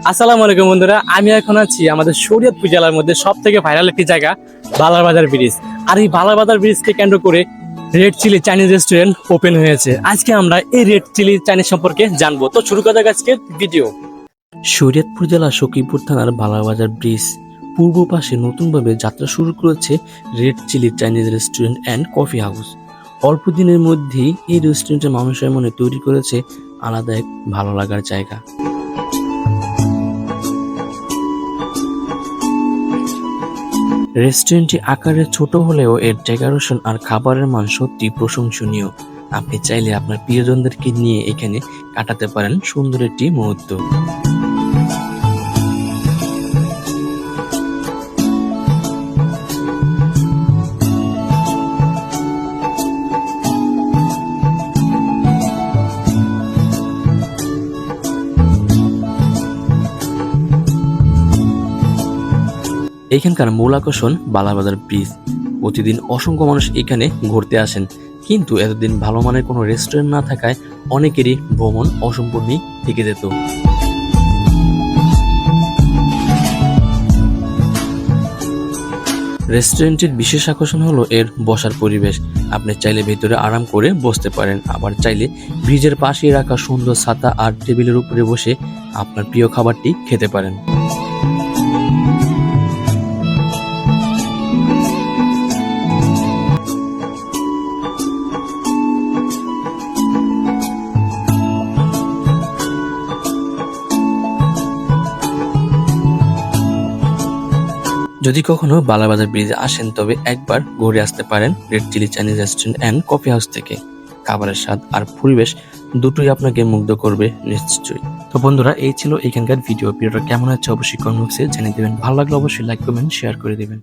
আসসালামু আলাইকুম বন্ধুরা, আমি এখন আছি আমাদের শরীয়তপুর জেলার মধ্যে সব থেকে ভাইরাল একটি জায়গা বালারবাজার ব্রিজ আর এই বালারবাজার ব্রিজকে কেন্দ্র করে red chilli Chinese restaurant open হয়েছে। আজকে আমরা এই রেড চিলি চাইনিজ সম্পর্কে জানব। তো শুরু করা যাক আজকের ভিডিও শরীয়তপুর জেলা সখীপুর থানার বালারবাজার ব্রিজ পূর্ব পাশে নতুনভাবে যাত্রা শুরু করেছে red chilli Chinese restaurant and coffee house অল্প দিনের মধ্যেই এই রেস্টুরেন্টের মানুষের মনে তৈরি করেছে আলাদা এক ভালো লাগার জায়গা। রেস্টুরেন্টটি আকারে ছোট হলেও এর ডেকোরেশন আর খাবারের মান সত্যি প্রশংসনীয়। আপনি চাইলে আপনার প্রিয়জনদেরকে নিয়ে এখানে কাটাতে পারেন সুন্দর একটি মুহূর্ত। এখানকার মূল আকর্ষণ বালাবাজার ব্রিজ। প্রতিদিন অসংখ্য মানুষ এখানে ঘুরতে আসেন। কিন্তু এতদিন ভালো মানের কোনো রেস্টুরেন্ট না থাকায় অনেকেরই ভ্রমণ অসম্পূর্ণই থেকে যেত। রেস্টুরেন্টের বিশেষ আকর্ষণ হলো এর বসার পরিবেশ। আপনি চাইলে ভেতরে আরাম করে বসতে পারেন, আবার চাইলে ব্রিজের পাশে রাখা সুন্দর ছাতা আর টেবিলের উপরে বসে আপনার প্রিয় খাবারটি খেতে পারেন। যদি কখনো বালাবাজার ব্রিজে আসেন, তবে একবার ঘুরে আসতে পারেন red chilli Chinese restaurant and coffee house থেকে। খাবারের স্বাদ আর পরিবেশ দুটোই আপনাকে মুগ্ধ করবে নিশ্চয়ই। তো বন্ধুরা, এই ছিল এখানকার ভিডিও। ভিডিওটা কেমন হচ্ছে অবশ্যই কমেন্ট বক্সে জানিয়ে দেবেন। ভালো লাগলে অবশ্যই লাইক কমেন্ট শেয়ার করে দেবেন।